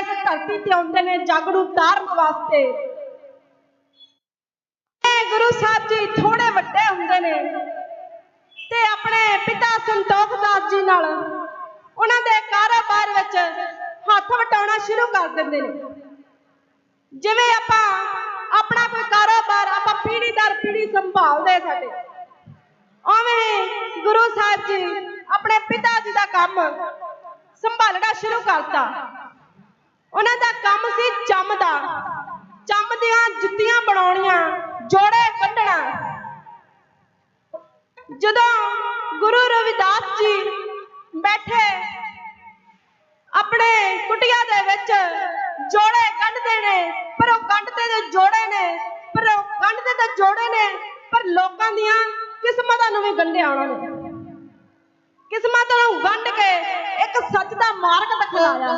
ਇਸ ਧਰਤੀ ਤੇ ਆਉਂਦੇ ਨੇ ਜਗ ਨੂੰ ਤਾਰਨ ਵਾਸਤੇ। ਗੁਰੂ ਸਾਹਿਬ ਜੀ ਥੋੜੇ ਵੱਡੇ ਹੁੰਦੇ ਨੇ ਤੇ ਆਪਣੇ ਪਿਤਾ ਸੰਤੋਖ ਦਾਸ ਜੀ ਨਾਲ ਉਹਨਾਂ ਦੇ ਕਾਰੋਬਾਰ ਵਿੱਚ ਹੱਥ ਵਟਾਉਣਾ ਸ਼ੁਰੂ ਕਰ ਦਿੰਦੇ ਨੇ। ਜਿਵੇਂ ਆਪਾਂ ਆਪਣਾ ਕੋਈ ਕਾਰੋਬਾਰ ਆਪਾਂ ਪੀੜੀ ਦਰ ਪੀੜੀ ਸੰਭਾਲਦੇ ਸਾਡੇ। ਉਵੇਂ ਗੁਰੂ ਸਾਹਿਬ ਜੀ ਆਪਣੇ ਪਿਤਾ ਜੀ ਦਾ ਕੰਮ ਸੰਭਾਲਣਾ ਸ਼ੁਰੂ ਕਰਤਾ। ਉਹਨਾਂ ਦਾ ਕੰਮ ਸੀ ਚੰਮ ਦਾ ਚੰਮ ਦੀਆਂ ਜੁੱਤੀਆਂ ਬਣਾਉਣੀਆਂ, ਜੋੜੇ ਕੱਢਣਾ। ਜਦੋਂ ਗੁਰੂ ਰਵਿਦਾਸ ਜੀ ਬੈਠੇ ਆਪਣੇ ਕੁਟੀਆ ਦੇ ਵਿੱਚ ਜੋੜੇ ਕੱਢਦੇ ਨੇ, ਪਰ ਉਹ ਕੱਢਦੇ ਤੇ ਜੋੜੇ ਨੇ, ਪਰ ਉਹ ਕੱਢਦੇ ਤੇ ਜੋੜੇ ਨੇ, ਪਰ ਲੋਕਾਂ ਦੀਆਂ ਕਿਸਮਤਾਂ ਨੂੰ ਵੀ ਗੰਢਿਆ ਉਹਨਾਂ ਨੇ। ਕਿਸਮਤਾਂ ਨੂੰ ਗੰਢ ਕੇ ਇੱਕ ਸੱਚ ਦਾ ਮਾਰਗ ਦਿਖਾਇਆ